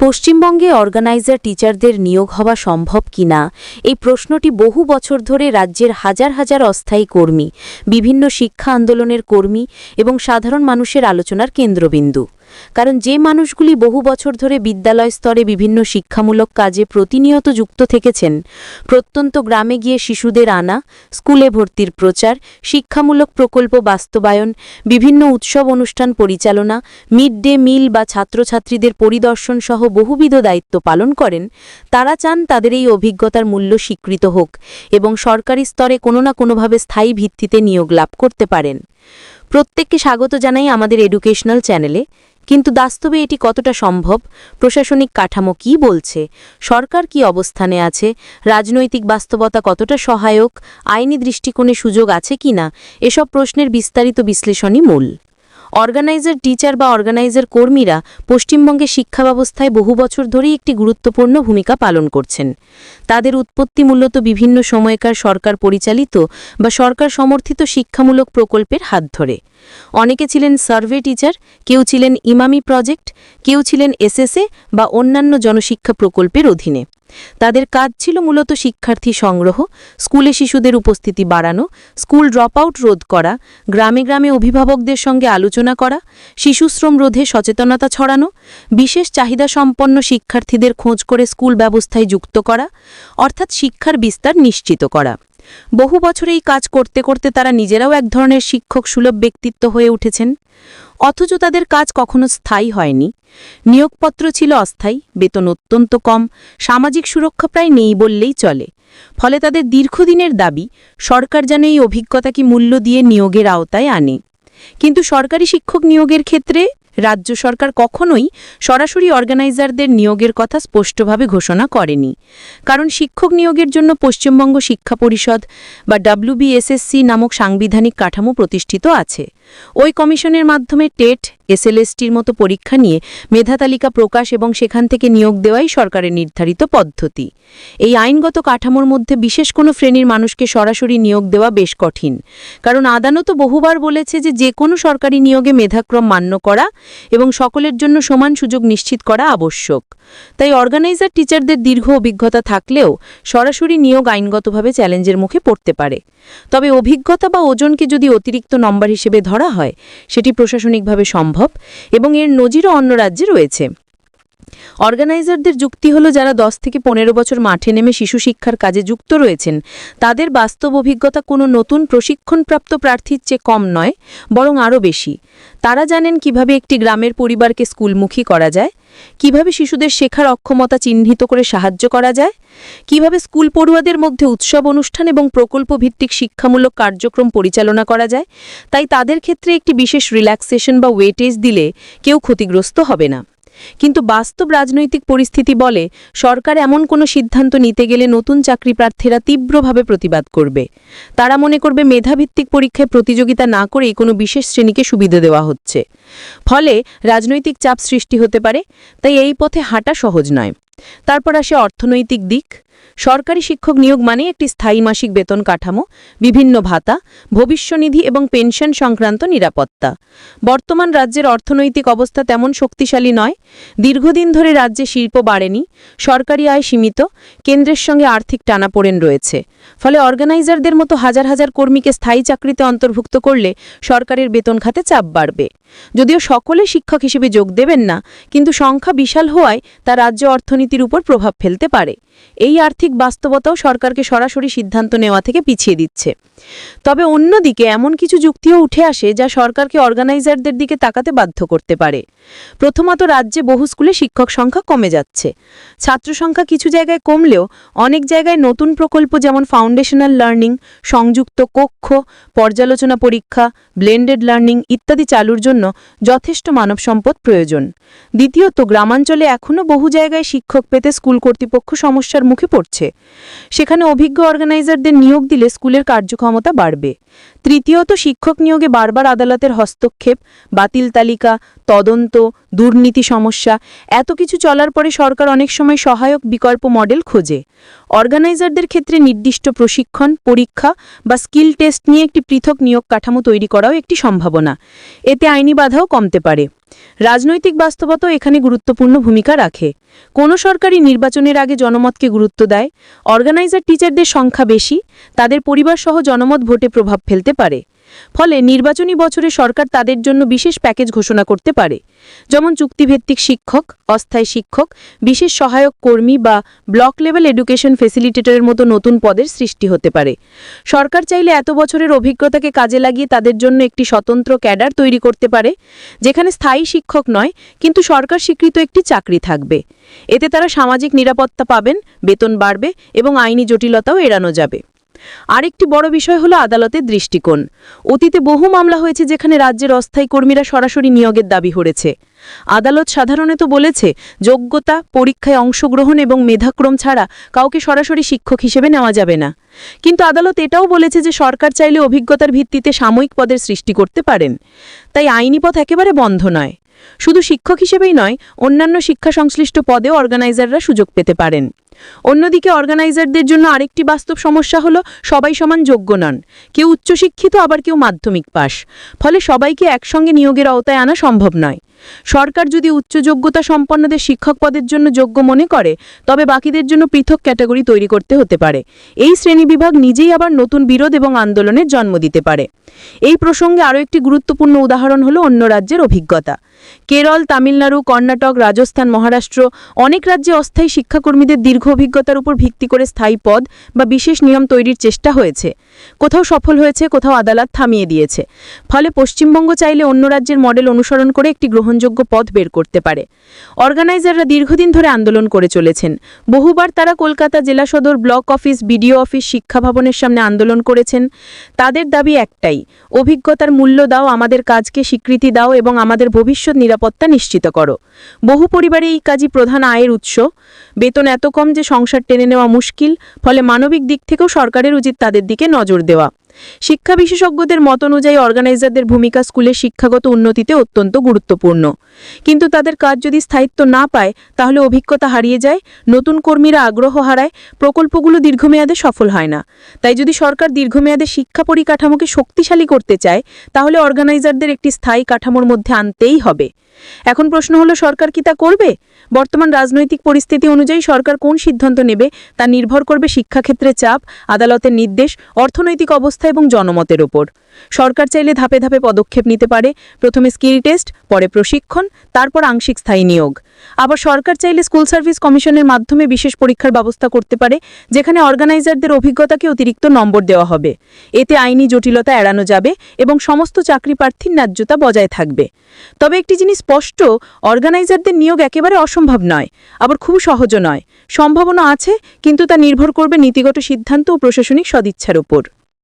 পশ্চিমবঙ্গে অর্গানাইজার টিচারদের নিয়োগ হওয়া সম্ভব কিনা? এই প্রশ্নটি বহু বছর ধরে রাজ্যের হাজার হাজার অস্থায়ী কর্মী, বিভিন্ন শিক্ষা আন্দোলনের কর্মী এবং সাধারণ মানুষের আলোচনার কেন্দ্রবিন্দু। কারণ যে মানুষগুলি বহু বছর ধরে বিদ্যালয় স্তরে বিভিন্ন শিক্ষামূলক কাজে প্রতিনিয়ত যুক্ত থেকেছেন, প্রত্যন্ত গ্রামে গিয়ে শিশুদের আনা, স্কুলে ভর্তির প্রচার, শিক্ষামূলক প্রকল্প বাস্তবায়ন, বিভিন্ন উৎসব অনুষ্ঠান পরিচালনা, মিড ডে মিল বা ছাত্রছাত্রীদের পরিদর্শন সহ বহুবিধ দায়িত্ব পালন করেন, তারা চান তাদের এই অভিজ্ঞতার মূল্য স্বীকৃত হোক এবং সরকারি স্তরে কোনো না কোনোভাবে স্থায়ী ভিত্তিতে নিয়োগ লাভ করতে পারেন। প্রত্যেককে স্বাগত জানাই আমাদের এডুকেশনাল চ্যানেলে কিন্তু বাস্তবে এটি কতটা সম্ভব? প্রশাসনিক কাঠামো কি বলছে? সরকার কি অবস্থানে আছে? রাজনৈতিক বাস্তবতা কতটা সহায়ক? আইনি দৃষ্টিকোণে সুযোগ আছে কি না এসব প্রশ্নের বিস্তারিত বিশ্লেষণই মূল। অর্গানাইজার টিচার বা অর্গানাইজার কর্মীরা পশ্চিমবঙ্গে শিক্ষা ব্যবস্থায় বহু বছর ধরেই একটি গুরুত্বপূর্ণ ভূমিকা পালন করছেন। তাদের উৎপত্তি মূলত বিভিন্ন সময়কার সরকার পরিচালিত বা সরকার সমর্থিত শিক্ষামূলক প্রকল্পের হাত ধরে। অনেকে ছিলেন সার্ভে টিচার, কেউ ছিলেন ইমামি প্রজেক্ট, কেউ ছিলেন এসএসএ বা অন্যান্য জনশিক্ষা প্রকল্পের অধীনে। তাদের কাজ ছিল মূলত শিক্ষার্থী সংগ্রহ, স্কুলে শিশুদের উপস্থিতি বাড়ানো, স্কুল ড্রপ আউট রোধ করা, গ্রামে গ্রামে অভিভাবকদের সঙ্গে আলোচনা করা শিশুশ্রম রোধে সচেতনতা ছড়ানো, বিশেষ চাহিদা সম্পন্ন শিক্ষার্থীদের খোঁজ করে স্কুল ব্যবস্থায় যুক্ত করা, অর্থাৎ শিক্ষার বিস্তার নিশ্চিত করা। বহু বছর এই কাজ করতে করতে তারা নিজেরাও এক ধরনের শিক্ষক সুলভ ব্যক্তিত্ব হয়ে উঠেছেন। অথচ তাদের কাজ কখনো স্থায়ী হয়নি। নিয়োগপত্র ছিল অস্থায়ী, বেতন অত্যন্ত কম, সামাজিক সুরক্ষা প্রায় নেই বললেই চলে। ফলে তাদের দীর্ঘদিনের দাবি, সরকার যেন এই অভিজ্ঞতাকে মূল্য দিয়ে নিয়োগের আওতায় আনে। কিন্তু সরকারি শিক্ষক নিয়োগের ক্ষেত্রে রাজ্য সরকার কখনোই সরাসরি অর্গানাইজারদের নিয়োগের কথা স্পষ্টভাবে ঘোষণা করেনি। কারণ শিক্ষক নিয়োগের জন্য পশ্চিমবঙ্গ শিক্ষা পরিষদ বা ডাব্লিউবিএসএসসি নামক সাংবিধানিক কাঠামো প্রতিষ্ঠিত আছে। ওই কমিশনের মাধ্যমে টেট, এসএলএসটির মতো পরীক্ষা নিয়ে মেধা তালিকা প্রকাশ এবং সেখান থেকে নিয়োগ দেওয়াই সরকারের নির্ধারিত পদ্ধতি। এই আইনগত কাঠামোর মধ্যে বিশেষ কোনো শ্রেণির মানুষকে সরাসরি নিয়োগ দেওয়া বেশ কঠিন। কারণ আদালত বহুবার বলেছে যে যে কোনো সরকারি নিয়োগে মেধাক্রম মান্য করা এবং সকলের জন্য সমান সুযোগ নিশ্চিত করা আবশ্যক। তাই অর্গানাইজার টিচারদের দীর্ঘ অভিজ্ঞতা থাকলেও সরাসরি নিয়োগ আইনগতভাবে চ্যালেঞ্জের মুখে পড়তে পারে। তবে অভিজ্ঞতা বা ওজনকে যদি অতিরিক্ত নম্বর হিসেবে ধরা হয়, সেটি প্রশাসনিকভাবে সম্ভব এবং এর নজিরও অন্য রাজ্যে রয়েছে। অর্গানাইজারদের যুক্তি হল, যারা দশ থেকে পনেরো বছর মাঠে নেমে শিশু শিক্ষার কাজে যুক্ত রয়েছেন, তাদের বাস্তব অভিজ্ঞতা কোনো নতুন প্রশিক্ষণপ্রাপ্ত প্রার্থীর চেয়ে কম নয়, বরং আরও বেশি। তারা জানেন কীভাবে একটি গ্রামের পরিবারকে স্কুলমুখী করা যায় কীভাবে শিশুদের শেখার অক্ষমতা চিহ্নিত করে সাহায্য করা যায়? কীভাবে স্কুল পড়ুয়াদের মধ্যে উৎসব অনুষ্ঠান এবং প্রকল্প ভিত্তিক শিক্ষামূলক কার্যক্রম পরিচালনা করা যায়? তাই তাদের ক্ষেত্রে একটি বিশেষ রিল্যাক্সেশন বা ওয়েটেজ দিলে কেউ ক্ষতিগ্রস্ত হবে না। কিন্তু বাস্তব রাজনৈতিক পরিস্থিতি বলে সরকার এমন কোনো সিদ্ধান্ত নিতে গেলে নতুন চাকরি প্রার্থীরা তীব্রভাবে প্রতিবাদ করবে। তারা মনে করবে মেধাভিত্তিক পরীক্ষায় প্রতিযোগিতা না করেই কোনো বিশেষ শ্রেণীকে সুবিধা দেওয়া হচ্ছে। ফলে রাজনৈতিক চাপ সৃষ্টি হতে পারে, তাই এই পথে হাঁটা সহজ নয়। তারপর আসে অর্থনৈতিক দিক। সরকারি শিক্ষক নিয়োগ মানে একটি স্থায়ী মাসিক বেতন কাঠামো, বিভিন্ন ভাতা, ভবিষ্যনিধি এবং পেনশন সংক্রান্ত নিরাপত্তা। বর্তমান রাজ্যের অর্থনৈতিক অবস্থা তেমন শক্তিশালী নয়। দীর্ঘদিন ধরে রাজ্যে শিল্প বাড়েনি, সরকারি আয় সীমিত, কেন্দ্রের সঙ্গে আর্থিক টানাপোড়েন রয়েছে। ফলে অর্গানাইজারদের মতো হাজার হাজার কর্মীকে স্থায়ী চাকরিতে অন্তর্ভুক্ত করলে সরকারের বেতন খাতে চাপ বাড়বে। যদিও সকলে শিক্ষক হিসেবে যোগ দেবেন না, কিন্তু সংখ্যা বিশাল হওয়ায় তা রাজ্য অর্থনীতির উপর প্রভাব ফেলতে পারে। এই আর্থিক বাস্তবতাও সরকারকে সরাসরি সিদ্ধান্ত নেওয়া থেকে পিছিয়ে দিচ্ছে। তবে অন্যদিকে এমন কিছু যুক্তিও উঠে আসে যা সরকারকে অর্গানাইজারদের দিকে তাকাতে বাধ্য করতে পারে। প্রথমত, রাজ্যে বহু স্কুলে শিক্ষক সংখ্যা কমে যাচ্ছে। ছাত্র সংখ্যা কিছু জায়গায় কমলেও অনেক জায়গায় নতুন প্রকল্প যেমন ফাউন্ডেশনাল লার্নিং, সংযুক্ত কক্ষ, পর্যালোচনা পরীক্ষা, ব্লেন্ডেড লার্নিং ইত্যাদি চালুর জন্য যথেষ্ট মানব সম্পদ প্রয়োজন। দ্বিতীয়ত, গ্রামাঞ্চলে এখনও বহু জায়গায় শিক্ষক পেতে স্কুল কর্তৃপক্ষ সমস্যার মুখে পড়ছে সেখানে অভিজ্ঞ অর্গানাইজারদের নিয়োগ দিলে স্কুলের কার্যক্ষমতা বাড়বে। তৃতীয়ত, শিক্ষক নিয়োগে বারবার আদালতের হস্তক্ষেপ, বাতিল তালিকা, তদন্ত, দুর্নীতি সমস্যা, এত কিছু চলার পরে সরকার অনেক সময় সহায়ক বিকল্প মডেল খোঁজে। অর্গানাইজারদের ক্ষেত্রে নির্দিষ্ট প্রশিক্ষণ, পরীক্ষা বা স্কিল টেস্ট নিয়ে একটি পৃথক নিয়োগ কাঠামো তৈরি করাও একটি সম্ভাবনা। এতে আইনি বাধাও কমতে পারে। রাজনৈতিক বাস্তবতাও এখানে গুরুত্বপূর্ণ ভূমিকা রাখে। কোনো সরকারি নির্বাচনের আগে জনমতকে গুরুত্ব দেয়, অর্গানাইজার টিচারদের সংখ্যা বেশি, তাদের পরিবারসহ জনমত ভোটে প্রভাব ফেলতে পারে। ফলে নির্বাচনী বছরে সরকার তাদের জন্য বিশেষ প্যাকেজ ঘোষণা করতে পারে। যেমন চুক্তিভিত্তিক শিক্ষক, অস্থায়ী শিক্ষক, বিশেষ সহায়ক কর্মী বা ব্লক লেভেল এডুকেশন ফেসিলিটেটরের মতো নতুন পদের সৃষ্টি হতে পারে। সরকার চাইলে এত বছরের অভিজ্ঞতাকে কাজে লাগিয়ে তাদের জন্য একটি স্বতন্ত্র ক্যাডার তৈরি করতে পারে, যেখানে স্থায়ী শিক্ষক নয়, কিন্তু সরকার স্বীকৃত একটি চাকরি থাকবে। এতে তারা সামাজিক নিরাপত্তা পাবেন, বেতন বাড়বে এবং আইনি জটিলতাও এড়ানো যাবে। আরেকটি বড় বিষয় হলো আদালতের দৃষ্টিকোণ। অতীতে বহু মামলা হয়েছে যেখানে রাজ্যের অস্থায়ী কর্মীরা সরাসরি নিয়োগের দাবি করেছে। আদালত সাধারণত বলেছে, যোগ্যতা, পরীক্ষায় অংশগ্রহণ এবং মেধাক্রম ছাড়া কাউকে সরাসরি শিক্ষক হিসেবে নেওয়া যাবে না। কিন্তু আদালত এটাও বলেছে যে সরকার চাইলে অভিজ্ঞতার ভিত্তিতে সাময়িক পদের সৃষ্টি করতে পারেন। তাই আইনি পথ একেবারে বন্ধ নয়। শুধু শিক্ষক হিসেবেই নয়, অন্যান্য শিক্ষা সংশ্লিষ্ট পদেও অর্গানাইজাররা সুযোগ পেতে পারেন। অন্যদিকে অর্গানাইজারদের জন্য আরেকটি বাস্তব সমস্যা হলো, সবাই সমান যোগ্য নন। কেউ উচ্চশিক্ষিত, আবার কেউ মাধ্যমিক পাশ ফলে সবাইকে একসঙ্গে নিয়োগের আওতায় আনা সম্ভব নয়। সরকার যদি উচ্চ যোগ্যতা সম্পন্নদের শিক্ষক পদের জন্য যোগ্য মনে করে, তবে বাকিদের জন্য পৃথক ক্যাটাগরি তৈরি করতে হতে পারে। এই শ্রেণীবিভাগ নিজেই আবার নতুন বিরোধ এবং আন্দোলনের জন্ম দিতে পারে। এই প্রসঙ্গে আরও একটি গুরুত্বপূর্ণ উদাহরণ হলো অন্য রাজ্যের অভিজ্ঞতা। কেরল, তামিলনাড়ু, কর্ণাটক, রাজস্থান, মহারাষ্ট্র অনেক রাজ্যে অস্থায়ী শিক্ষাকর্মীদের দীর্ঘ অভিজ্ঞতার উপর ভিত্তি করে স্থায়ী পদ বা বিশেষ নিয়ম তৈরির চেষ্টা হয়েছে। কোথাও সফল হয়েছে, কোথাও আদালত থামিয়ে দিয়েছে। ফলে পশ্চিমবঙ্গ চাইলে অন্য রাজ্যের মডেল অনুসরণ করে একটি গ্রহণযোগ্য পথ বের করতে পারে। অর্গানাইজাররা দীর্ঘদিন ধরে আন্দোলন করে চলেছেন। বহুবার তারা কলকাতা জেলা সদর ব্লক অফিস, বিডিও অফিস, শিক্ষা ভবনের সামনে আন্দোলন করেছেন। তাদের দাবি একটাই, অভিজ্ঞতার মূল্য দাও, আমাদের কাজকে স্বীকৃতি দাও এবং আমাদের ভবিষ্যৎ নিরাপত্তা নিশ্চিত করো। বহু পরিবারে এই কাজই প্রধান আয়ের উৎস। বেতন এত কম যে সংসার টেনে নেওয়া মুশকিল, ফলে মানবিক দিক থেকেও সরকারের উচিত তাদের দিকে নজর দেওয়া। শিক্ষা বিশেষজ্ঞদের মত অনুযায়ী অর্গানাইজারদের ভূমিকা স্কুলের শিক্ষাগত উন্নতিতে অত্যন্ত গুরুত্বপূর্ণ। কিন্তু তাদের কাজ যদি স্থায়িত্ব না পায়, তাহলে অভিজ্ঞতা হারিয়ে যায়, নতুন কর্মীরা আগ্রহ হারায়, প্রকল্পগুলো দীর্ঘমেয়াদে সফল হয় না। তাই যদি সরকার দীর্ঘমেয়াদে শিক্ষা পরিকাঠামোকে শক্তিশালী করতে চায়, তাহলে অর্গানাইজারদের একটি স্থায়ী কাঠামোর মধ্যে আনতেই হবে। এখন প্রশ্ন হলো, সরকার কি তা করবে? বর্তমান রাজনৈতিক পরিস্থিতি অনুযায়ী সরকার কোন সিদ্ধান্ত নেবে, তা নির্ভর করবে শিক্ষাক্ষেত্রে চাপ, আদালতের নির্দেশ, অর্থনৈতিক অবস্থা এবং জনমতের ওপর সরকার চাইলে ধাপে ধাপে পদক্ষেপ নিতে পারে। প্রথমে স্কিল টেস্ট, পরে প্রশিক্ষণ, তারপর আংশিক স্থায়ী নিয়োগ। আবার সরকার চাইলে স্কুল সার্ভিস কমিশনের মাধ্যমে বিশেষ পরীক্ষার ব্যবস্থা করতে পারে, যেখানে অর্গানাইজারদের অভিজ্ঞতাকে অতিরিক্ত নম্বর দেওয়া হবে। এতে আইনি জটিলতা এড়ানো যাবে এবং সমস্ত চাকরি প্রার্থীর ন্যায্যতা বজায় থাকবে। তবে একটি জিনিস স্পষ্ট, অর্গানাইজারদের নিয়োগ একেবারে অসম্ভব নয়, আবার খুব সহজও নয়। সম্ভাবনা আছে, কিন্তু তা নির্ভর করবে নীতিগত সিদ্ধান্ত ও প্রশাসনিক সদিচ্ছার উপর।